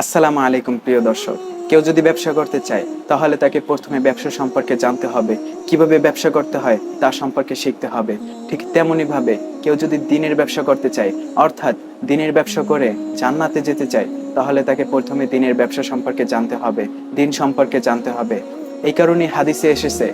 আসসালামু আলাইকুম, প্রিয় দর্শক। কেউ যদি ব্যবসা করতে চায়, তাহলে তাকে প্রথমে ব্যবসা সম্পর্কে জানতে হবে। কীভাবে ব্যবসা করতে হয়, তা সম্পর্কে শিখতে হবে। ঠিক তেমনি ভাবে কেউ যদি দিনের ব্যবসা করতে চায়, অর্থাৎ দিনের ব্যবসা করে জান্নাতে যেতে চায়, তাহলে তাকে প্রথমে দিনের ব্যবসা সম্পর্কে জানতে হবে, দিন সম্পর্কে জানতে হবে। এই কারণে হাদিসে এসেছে,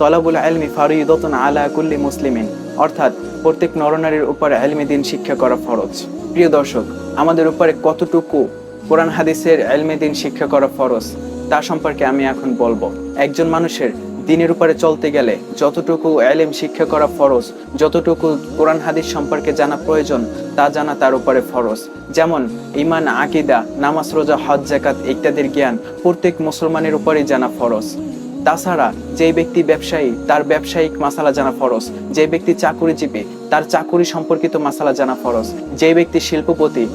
তলাবুল আলমি ফারুদতন আলা কুল্লি মুসলিমিন। অর্থাৎ প্রত্যেক নরনারীর উপর আলমি দিন শিক্ষা করা ফরজ। প্রিয় দর্শক, আমাদের উপরে কতটুকু কোরআন হাদিসের আলমি দিন শিক্ষা করা ফরজ। তা সম্পর্কে আমি এখন বলব। একজন মানুষের দিনের উপরে চলতে গেলে যতটুকু এলেম শিক্ষা করা ফরজ, যতটুকু কোরআন হাদিস সম্পর্কে জানা প্রয়োজন, তা জানা তার উপরে ফরজ। যেমন ইমান আকিদা, নামাজ, রোজা, হজ জাকাত ইত্যাদির জ্ঞান প্রত্যেক মুসলমানের উপরেই জানা ফরজ। তাছাড়া যে ব্যক্তি ব্যবসায়ী, তার ব্যবসায়িক মাসালা জানা ফরজ। যে ব্যক্তি চাকুরিজীবী, তার চাকুরি সম্পর্কিত মাসালা জানা ফরজ। যে ব্যক্তি শিল্পপতি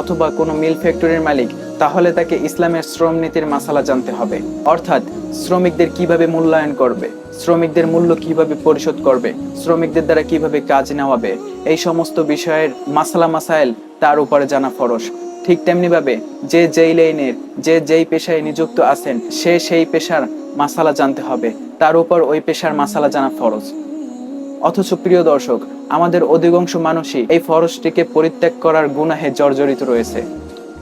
অথবা কোনো মিল ফ্যাক্টরির মালিক, তাহলে তাকে ইসলামের শ্রম নীতির মাসালা জানতে হবে। অর্থাৎ, শ্রমিকদের কীভাবে মূল্যায়ন করবে, শ্রমিকদের মূল্য কীভাবে পরিশোধ করবে, শ্রমিকদের দ্বারা কীভাবে কাজ নেওয়াবে, এই সমস্ত বিষয়ের মাসালা মাসাইল তার উপরে জানা ফরজ। ঠিক তেমনি ভাবে যে যেই লাইনের, যে যেই পেশায় নিযুক্ত আছেন, সে সেই পেশার মাসালা জানতে হবে। তার উপর ওই পেশার মাসালা জানা ফরজ। অথচ প্রিয় দর্শক, আমাদের অধিকাংশ মানুষই এই ফরজটিকে পরিত্যাগ করার গুনাহে জর্জরিত রয়েছে।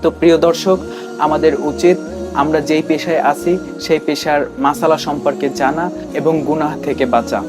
তো প্রিয় দর্শক, আমাদের উচিত আমরা যেই পেশায় আছি, সেই পেশার মাসালা সম্পর্কে জানা এবং গুনাহ থেকে বাঁচা।